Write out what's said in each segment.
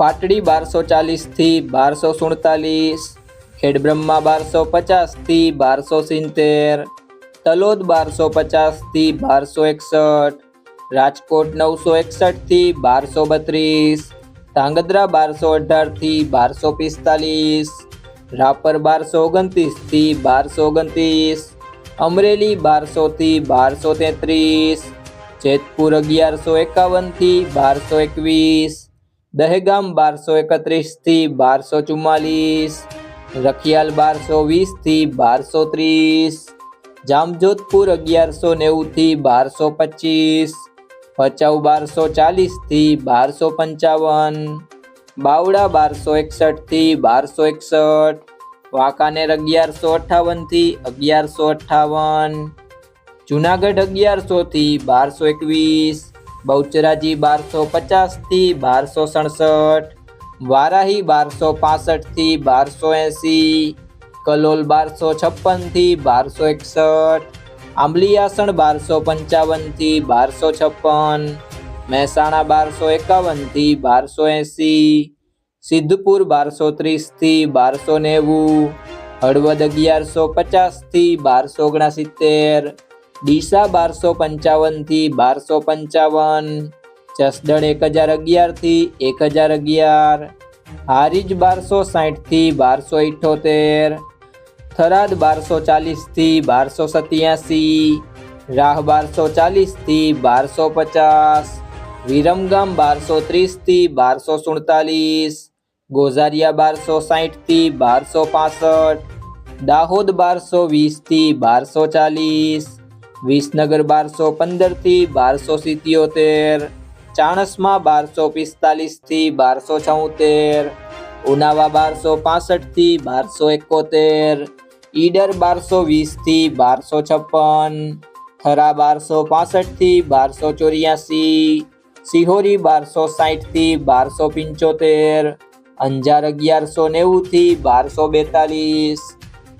પાટડી બારસો ચાલીસથી બારસો સુડતાલીસ, ખેડબ્રહ્મા બારસો પચાસથી બારસો સિત્તેર, તલોદ બારસો પચાસથી બારસો એકસઠ, રાજકોટ નવસો એકસઠથી બારસો બત્રીસ, ધાંગધ્રા બારસો અઢારથી બારસો પિસ્તાલીસ, રાપર બારસો ઓગણત્રીસથી બારસો ઓગણત્રીસ, અમરેલી બારસોથી બારસો તેત્રીસ, જેતપુર અગિયારસો એકાવનથી બારસો એકવીસ દહેગામ બારસો એકત્રીસથી બારસો ચુમ્માલીસ, રખિયાલ બારસો વીસથી બારસો ત્રીસ, જામજોધપુર અગિયારસો નેવું થી બારસો પચીસ, ભચાઉ બારસો ચાલીસથી બારસો પંચાવન, બાવડા બારસો એકસઠથી બારસો એકસઠ, વાંકાનેર અગિયારસો અઠાવનથી અગિયારસો અઠાવન જુનાગઢ અગિયારસો થી બારસો એકવીસ બહુચરાજી બારસો પચાસથી બારસો સડસઠ, વારાહી બારસો પાસઠથી બારસો એંસી, કલોલ બારસો છપ્પનથી બારસો એકસઠ આંબલીયાસણ બારસો પંચાવનથી બારસો છપ્પન, મહેસાણા બારસો એકાવનથી બારસો એંસી, સિદ્ધપુર બારસો ત્રીસથી બારસો નેવું, હળવદ અગિયારસો પચાસથી બારસો ઓગણસિત્તેર ડીસા બારસો પંચાવનથી બારસો પંચાવન, જસદણ એક હજાર અગિયારથી એક હજાર અગિયાર, હારીજ બારસો સાઠથી બારસો ઇઠોતેર, થરાદ બારસો ચાલીસથી બારસો સત્યાસી, રાહ બારસો ચાલીસથી બારસો પચાસ, વિરમગામ બારસો ત્રીસથી બારસો સુડતાલીસ, ગોઝારિયા બારસો સાઠથી બારસો પાસઠ, દાહોદ બારસો વીસથી બારસો ચાલીસ વિસનગર બારસો પંદરથી બારસો સિત્યોતેર, ચાણસમાં બારસો પિસ્તાલીસથી બારસો છોતેર, ઉનાવા બારસો પાસઠથી બારસો એકોતેર, ઈડર બારસો વીસથી બારસો છપ્પન થરા બારસો પાસઠથી બારસો ચોર્યાસી, સિહોરી બારસો સાઠથી બારસો પંચોતેર, અંજાર અગિયારસો નેવું થી બારસો બેતાલીસ,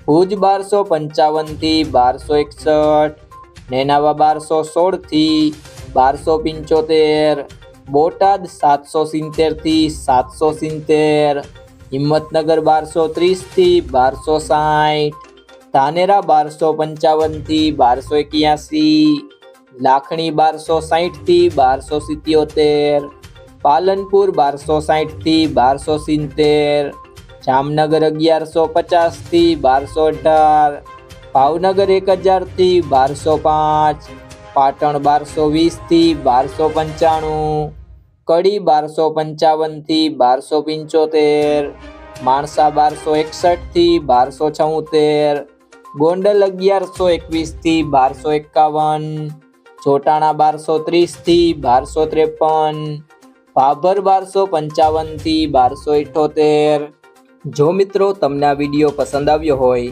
ભુજ બારસો પંચાવનથી બારસો એકસઠ નેનાવા બારસો સોળથી બારસો પંચોતેર, બોટાદ સાતસો સિત્તેરથી સાતસો સિત્તેર, હિંમતનગર બારસો ત્રીસથી બારસો સાઠ, ધાનેરા બારસો પંચાવનથી બારસો એક્યાસી, લાખણી બારસો સાહીઠથી બારસો સિત્યોતેર, પાલનપુર બારસો સાઠથી બારસો સિત્તેર, જામનગર અગિયારસો પચાસથી બારસો અઢાર ભાવનગર એક હજારથી બારસો પાંચ, પાટણ બારસો વીસથી બારસો પંચાણું, કડી બારસો પંચાવનથી બારસો પંચોતેર, માણસા બારસો એકસઠથી બારસો છોતેર, ગોંડલ અગિયારસો એકવીસથી બારસો એકાવન, ચોટાણા બારસો ત્રીસથી બારસો ત્રેપન, ભાભર બારસો પંચાવનથી બારસો ઇઠોતેર. જો મિત્રો તમને આ વીડિયો પસંદ આવ્યો હોય